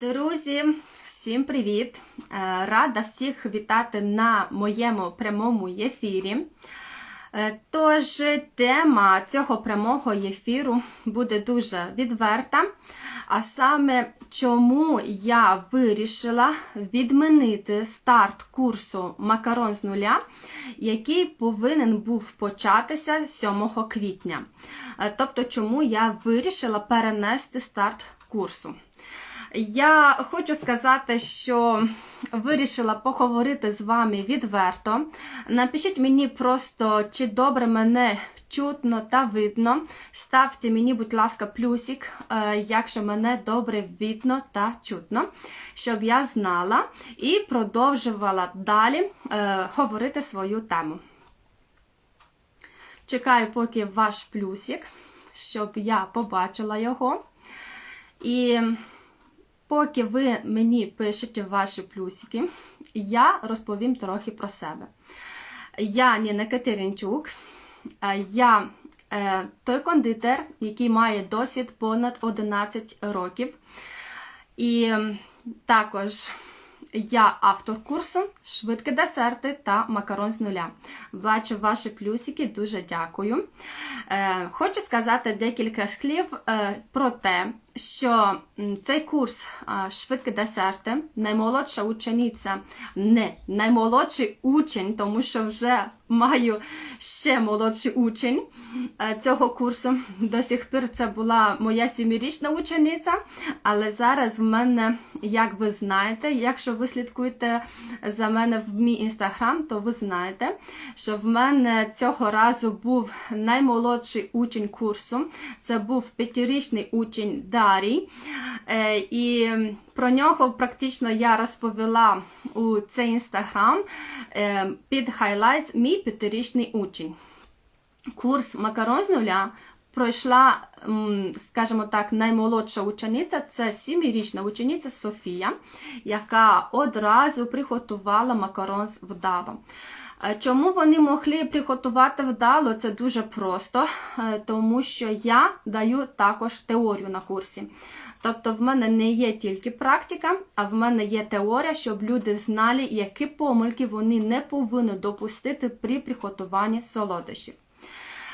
Друзі, всім привіт! Е, Рада всіх вітати на моєму прямому ефірі. Е, Тож, тема цього прямого ефіру буде дуже відверта. А саме, чому я вирішила відмінити старт курсу Макарон з нуля, який повинен був початися 7 квітня. Е, Тобто, чому я вирішила перенести старт курсу. Я хочу сказати, що вирішила поговорити з вами відверто. Напишіть мені просто, чи добре мене чутно та видно. Ставте мені, будь ласка, плюсик, е, якщо мене добре видно та чутно, щоб я знала і продовжувала далі е, говорити свою тему. Чекаю, поки ваш плюсик, щоб я побачила його. І Поки ви мені пишете ваші плюсики, я розповім трохи про себе. Я Ніна Катеринчук, е, я е, той кондитер, який має досвід понад 11 років. І також я автор курсу Швидкі десерти та макарон з нуля. Бачу ваші плюсики, дуже дякую. Е, хочу сказати декілька слів про те, що цей курс швидкі десерти, наймолодша учениця, не наймолодший учень, тому що вже маю ще молодший учень е, цього курсу. До сих пір це була моя сімирічна учениця, але зараз в мене, як ви знаєте, якщо ви слідкуєте за мене в мій інстаграм, то ви знаєте, що в мене цього разу був наймолодший учень курсу. Це був п'ятирічний учень Дарій. Е, І про нього практично я розповіла у цей інстаграм е, під хайлайтс мій п'ятирічний учень. Курс макарон з нуля пройшла, скажімо так, наймолодша учениця, це сімирічна учениця Софія, яка одразу приготувала макарон з вдало. Е, Чому вони могли приготувати вдало? Це дуже просто, е, тому що я даю також теорію на курсі. Тобто в мене не є тільки практика, а в мене є теорія, щоб люди знали, які помилки вони не повинні допустити при приготуванні солодощів.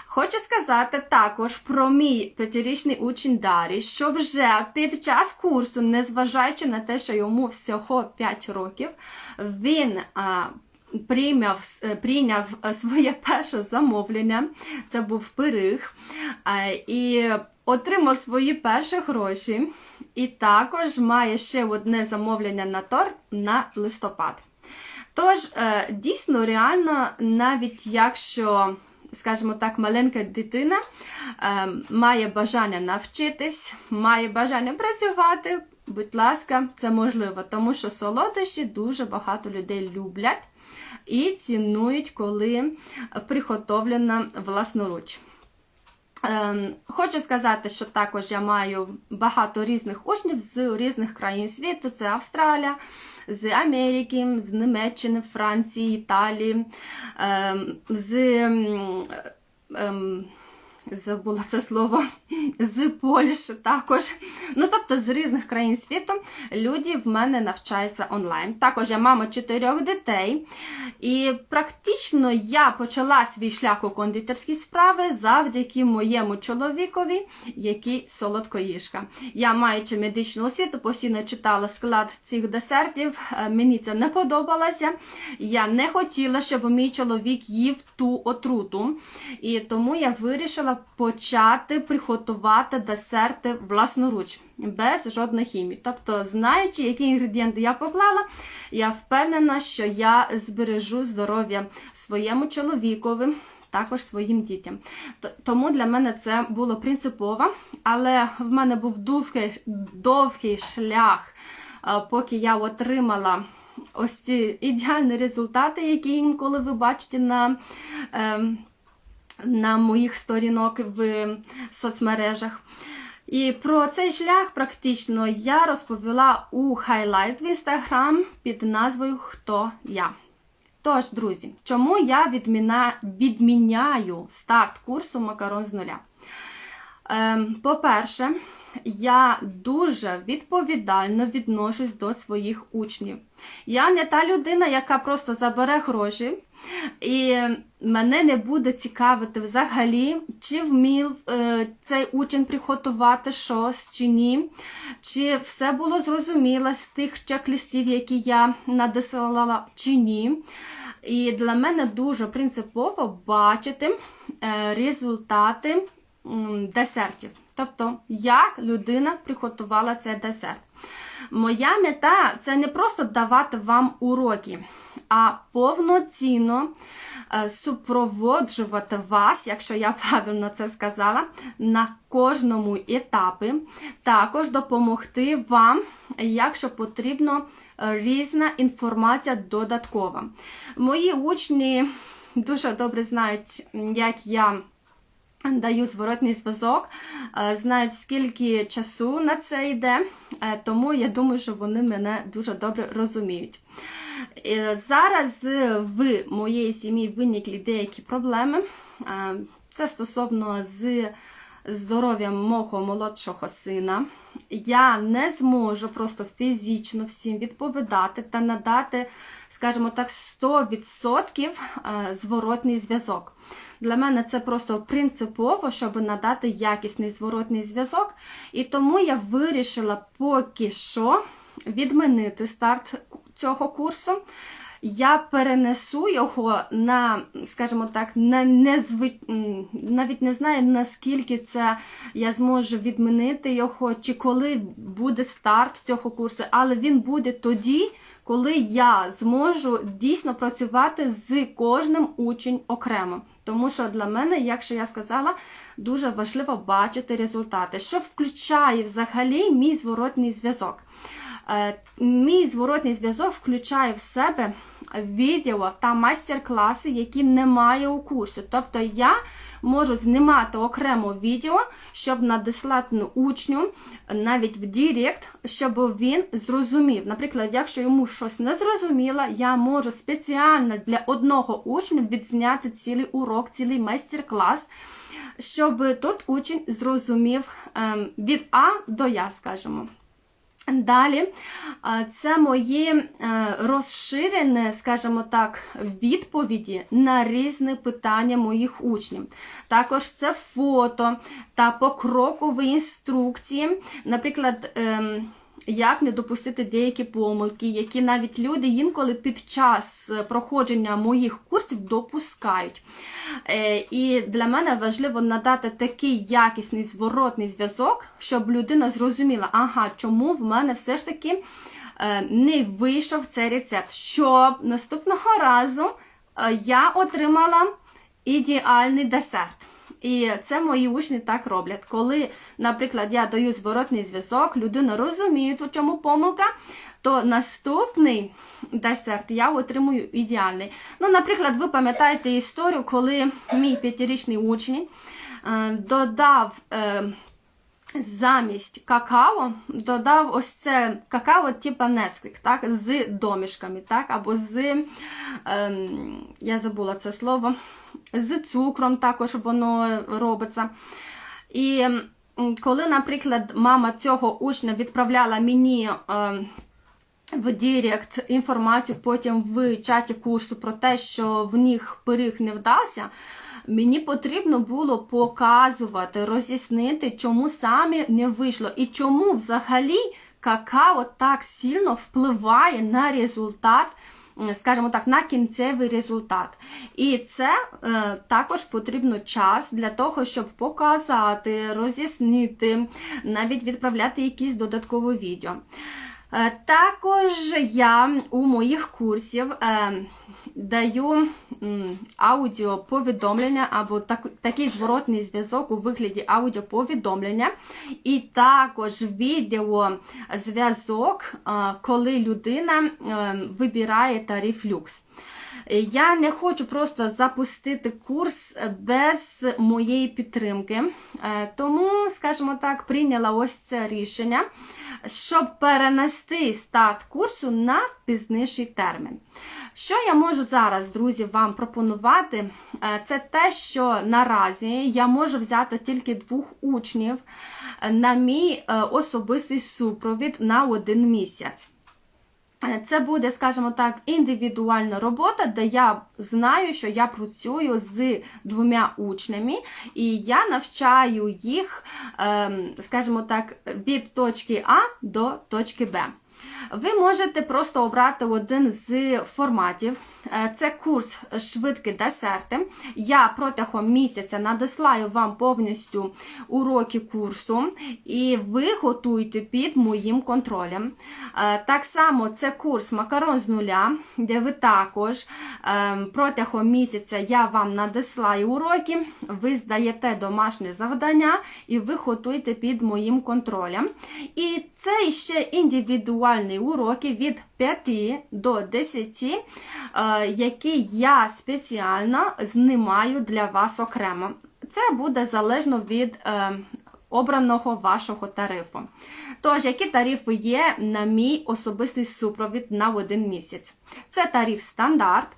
Хочу сказати також про мій п'ятирічний учень Дарі, що вже під час курсу, незважаючи на те, що йому всього 5 років, він а, прийняв, е, прийняв е, своє перше замовлення. Це був пиріг, і отримав свої перші гроші. І також має ще одне замовлення на торт на листопад. Тож, е, дійсно, реально, навіть якщо, скажімо так, маленька дитина е, має бажання навчитись, має бажання працювати, будь ласка, це можливо, тому що солодощі дуже багато людей люблять і цінують, коли приготовлена власноруч. Ем, Хочу сказати, що також я маю багато різних учнів з різних країн світу: це Австралія, з Америки, з Німеччини, Франції, Італії, ем, з ем, забула це слово, з Польщі також. Ну, тобто з різних країн світу люди в мене навчаються онлайн. Також я мама чотирьох дітей. І практично я почала свій шлях у кондитерській справи завдяки моєму чоловікові, який солодкоїжка. Я, маючи медичну освіту, постійно читала склад цих десертів. Е, Мені це не подобалося. Я не хотіла, щоб мій чоловік їв ту отруту. І тому я вирішила почати приготувати десерти власноруч, без жодної хімії. Тобто, знаючи, які інгредієнти я поклала, я впевнена, що я збережу здоров'я своєму чоловікові. Також своїм дітям. Тому для мене це було принципово, але в мене був довгий, довгий шлях, е, поки я отримала ось ці ідеальні результати, які інколи ви бачите на. ем, на моїх сторінок в соцмережах. І про цей шлях практично я розповіла у хайлайт в інстаграм під назвою Хто я. Тож, друзі, чому я відміна... відміняю старт курсу макарон з нуля? Ем, по-перше, я дуже відповідально відношусь до своїх учнів. Я не та людина, яка просто забере гроші, і мене не буде цікавити взагалі, чи вмів е, цей учень приготувати щось чи ні, чи все було зрозуміло з тих чек-лістів, які я надсилала, чи ні. І для мене дуже принципово бачити е, результати десертів. Тобто, як людина приготувала цей десерт. Моя мета це не просто давати вам уроки, а повноцінно е, супроводжувати вас, якщо я правильно це сказала, на кожному етапі. Також допомогти вам, якщо потрібно, різна інформація додаткова. Мої учні дуже добре знають, як я. Даю зворотний зв'язок, е, знають, скільки часу на це йде, е, тому я думаю, що вони мене дуже добре розуміють. Е, Зараз в моєї сім'ї виникли деякі проблеми. Це стосовно з здоров'ям мого молодшого сина. Я не зможу просто фізично всім відповідати та надати, скажімо так, 100% е, зворотний зв'язок. Для мене це просто принципово, щоб надати якісний зворотний зв'язок. І тому я вирішила поки що відмінити старт цього курсу. Я перенесу його на, скажімо так, на незви... м, навіть не знаю, наскільки це я зможу відмінити його, чи коли буде старт цього курсу, але він буде тоді, коли я зможу дійсно працювати з кожним учнем окремо. Тому що для мене, якщо я сказала, дуже важливо бачити результати, що включає взагалі мій зворотний зв'язок. Е, Мій зворотний зв'язок включає в себе відео та майстер-класи, які немає у курсі. Тобто я можу знімати окремо відео, щоб надіслати учню навіть в Директ, щоб він зрозумів. Наприклад, якщо йому щось не зрозуміло, я можу спеціально для одного учня відзняти цілий урок, цілий майстер-клас. Щоб тут учень зрозумів ем, від А до Я, скажімо. Далі, це мої е, розширені, скажімо так, відповіді на різні питання моїх учнів. Також це фото та покрокові інструкції. Наприклад, ем, як не допустити деякі помилки, які навіть люди інколи під час е, проходження моїх курсів допускають. Е, І для мене важливо надати такий якісний зворотний зв'язок, щоб людина зрозуміла, ага, чому в мене все ж таки е, не вийшов цей рецепт, щоб наступного разу я отримала ідеальний десерт. І це мої учні так роблять. Коли, наприклад, я даю зворотний зв'язок, людина розуміє, в чому помилка, то наступний десерт я отримую ідеальний. Ну, наприклад, ви пам'ятаєте історію, коли мій п'ятирічний учень е, додав. Замість какао додав ось це какао, типа Несквік, так, з домішками, так, або з, ем, я забула це слово, з цукром також воно робиться. І коли, наприклад, мама цього учня відправляла мені ем, в Директ інформацію потім в чаті курсу про те, що в них пиріг не вдався, мені потрібно було показувати, роз'яснити, чому саме не вийшло і чому взагалі какао так сильно впливає на результат. Скажімо так, на кінцевий результат. І це е, також потрібно час для того, щоб показати, роз'яснити, навіть відправляти якісь додаткові відео. Е, Також я у моїх курсів е, даю аудіоповідомлення або так, такий зворотний зв'язок у вигляді аудіоповідомлення, і також відеозв'язок, коли людина е, вибирає тариф люкс. Я не хочу просто запустити курс без моєї підтримки, Е, тому, скажімо так, прийняла ось це рішення, щоб перенести старт курсу на пізніший термін. Що я можу зараз, друзі, вам пропонувати? Е, Це те, що наразі я можу взяти тільки двох учнів на мій е, особистий супровід на один місяць. Це буде, скажімо так, індивідуальна робота, де я знаю, що я працюю з двома учнями, і я навчаю їх, ем, скажімо так, від точки А до точки Б. Ви можете просто обрати один з форматів. Е, Це курс швидкі десерти. Я протягом місяця надіслаю вам повністю уроки курсу, і ви готуєте під моїм контролем. Е, Так само це курс макарон з нуля, де ви також е, протягом місяця я вам надіслаю уроки, ви здаєте домашнє завдання і ви готуєте під моїм контролем. І це ще індивідуальні уроки від 5 до 10, е, які я спеціально знімаю для вас окремо. Це буде залежно від е, обраного вашого тарифу. Тож, які тарифи є на мій особистий супровід на один місяць? Це тариф стандарт,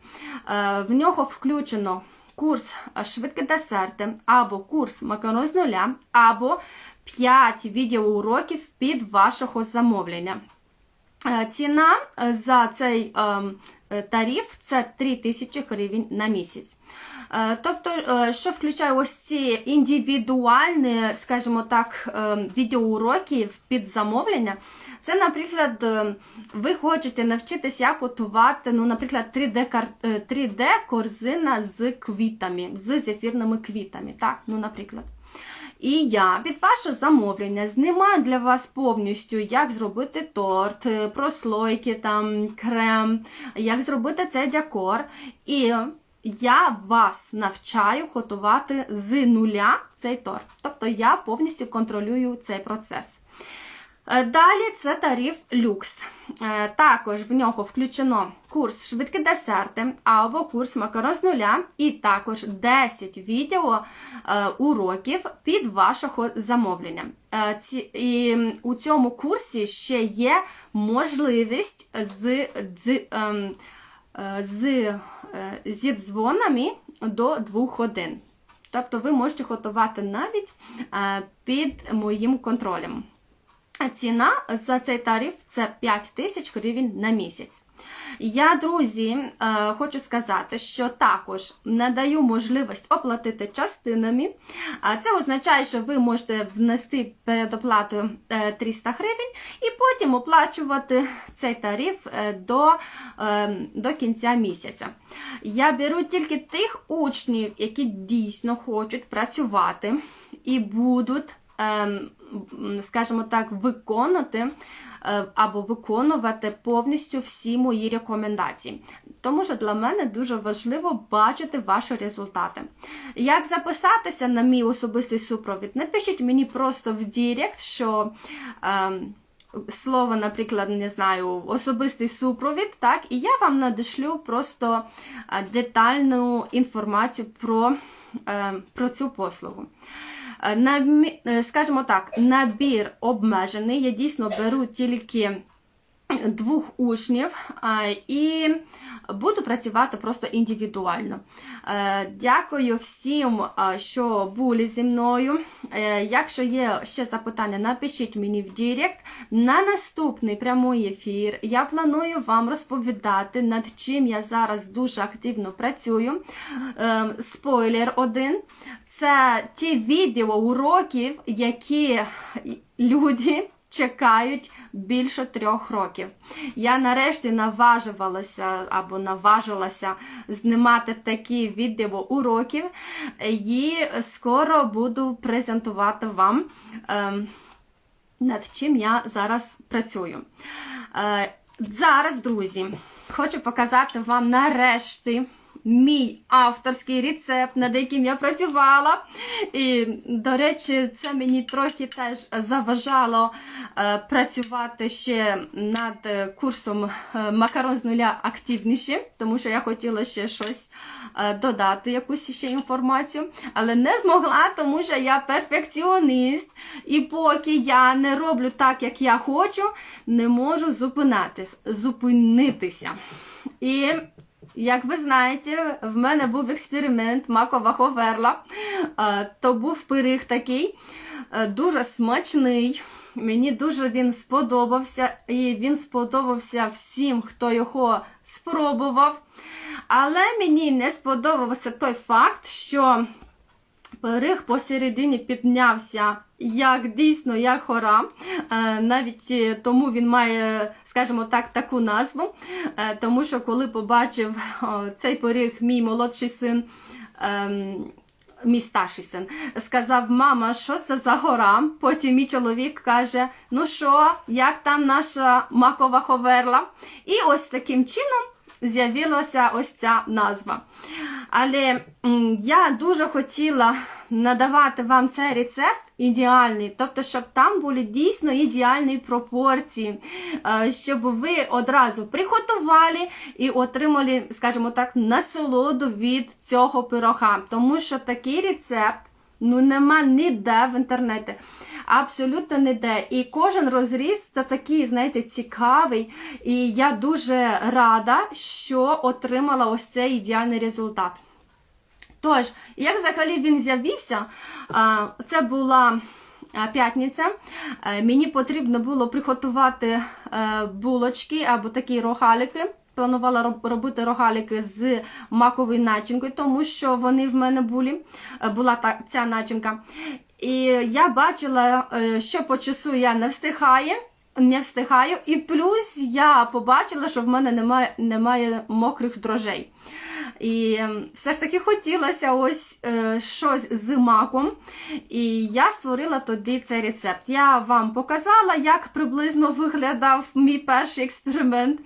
е, в нього включено курс швидкі десерти, або курс макарон з нуля, або 5 відеоуроків під вашого замовлення. Ціна за цей ем, тариф це 3 тисячі гривень на місяць. Е, Тобто, е, що включає ось ці індивідуальні, скажімо так, відеоуроки під замовлення, це, наприклад, е, ви хочете навчитися як готувати, ну, наприклад, 3D, кар- е, 3D корзина з квітами, з зефірними квітами. Так, ну, наприклад. І я під ваше замовлення знімаю для вас повністю, як зробити торт, е, прослойки, там, крем, як зробити цей декор. І я вас навчаю готувати з нуля цей торт. Тобто я повністю контролюю цей процес. Е, Далі це тариф люкс. Е, Також в нього включено курс швидкі десерти або курс макарон з нуля, і також 10 відео е, уроків під вашого замовлення. І у цьому курсі ще є можливість з, з, ем, з, е, зі дзвонами до 2 годин. Тобто ви можете готувати навіть під моїм контролем. А Ціна за цей тариф це 5 тисяч гривень на місяць. Я, друзі, е, хочу сказати, що також надаю можливість оплатити частинами. Це означає, що ви можете внести передоплату е, 300 гривень і потім оплачувати цей тариф е, до, е, до кінця місяця. Я беру тільки тих учнів, які дійсно хочуть працювати і будуть ем, скажімо так, виконати е, або виконувати повністю всі мої рекомендації. Тому що для мене дуже важливо бачити ваші результати. Як записатися на мій особистий супровід? Напишіть мені просто в Дірект, що. ем, Слово, наприклад, не знаю, особистий супровід, так, і я вам надішлю просто е, детальну інформацію про, е, про цю послугу. Е, е, Скажімо так, набір обмежений. Я дійсно беру тільки двох учнів і буду працювати просто індивідуально. Е, Дякую всім, що були зі мною. Якщо є ще запитання, напишіть мені в Директ. На наступний прямий ефір я планую вам розповідати, над чим я зараз дуже активно працюю. Спойлер один. Це ті відео уроків, які люди чекають більше трьох років. Я нарешті наважувалася або наважилася знімати такі відео уроків, і скоро буду презентувати вам. ем, над чим я зараз працюю. Е, зараз, друзі, хочу показати вам нарешті мій авторський рецепт, над яким я працювала. І, до речі, це мені трохи теж заважало е, працювати ще над курсом е, макарон з нуля активніше, тому що я хотіла ще щось е, додати, якусь ще інформацію, але не змогла, тому що я перфекціоніст, і поки я не роблю так, як я хочу, не можу зупинитися. І як ви знаєте, в мене був експеримент макова ховерла. Е, То був пиріг такий, е, дуже смачний. Мені дуже він сподобався, і він сподобався всім, хто його спробував. Але мені не сподобався той факт, що пиріг посередині піднявся як дійсно як хора. Е, Навіть е, тому він має, скажімо так, таку назву. Е, Тому що коли побачив цей пиріг, мій молодший син. ем, Мій старший син сказав: Мама, що це за гора? Потім мій чоловік каже: Ну що, як там наша макова ховерла? І ось таким чином з'явилася ось ця назва. Але я дуже хотіла надавати вам цей рецепт ідеальний, тобто, щоб там були дійсно ідеальні пропорції, е, щоб ви одразу приготували і отримали, скажімо так, насолоду від цього пирога. Тому що такий рецепт ну нема ніде в інтернеті. Абсолютно ніде. І кожен розріз це такий, знаєте, цікавий. І я дуже рада, що отримала ось цей ідеальний результат. Тож, як взагалі він з'явився, це була п'ятниця. Е, Мені потрібно було приготувати е, булочки або такі рогалики. Планувала робити рогалики з маковою начинкою, тому що вони в мене були, е, була та, ця начинка. І я бачила, е, що по часу я не встигаю, не встигаю, і плюс я побачила, що в мене немає, немає мокрих дрожжей. І ем, все ж таки хотілося ось е, щось з маком. І я створила тоді цей рецепт. Я вам показала, як приблизно виглядав мій перший експеримент.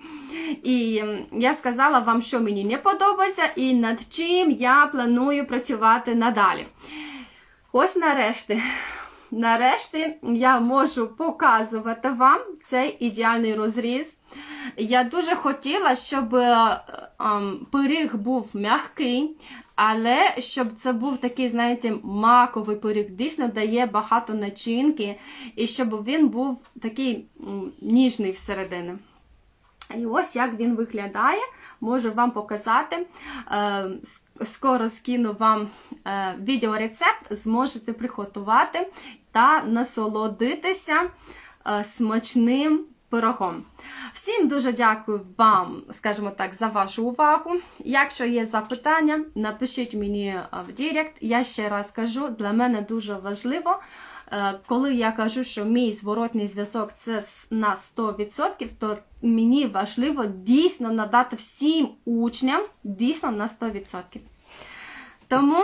І ем, я сказала вам, що мені не подобається, і над чим я планую працювати надалі. Ось нарешті. Нарешті я можу показувати вам цей ідеальний розріз. Я дуже хотіла, щоб е, ем, пиріг був м'який, але щоб це був такий, знаєте, маковий пиріг, дійсно дає багато начинки, і щоб він був такий ніжний всередині. І ось як він виглядає, можу вам показати. Е, Скоро скину вам е, відеорецепт, зможете приготувати та насолодитися е, смачним пирогом. Всім дуже дякую вам, скажімо так, за вашу увагу. Якщо є запитання, напишіть мені е, в Директ. Я ще раз кажу, для мене дуже важливо. Е, Коли я кажу, що мій зворотний зв'язок це на 100%, то мені важливо дійсно надати всім учням дійсно на 100%. Тому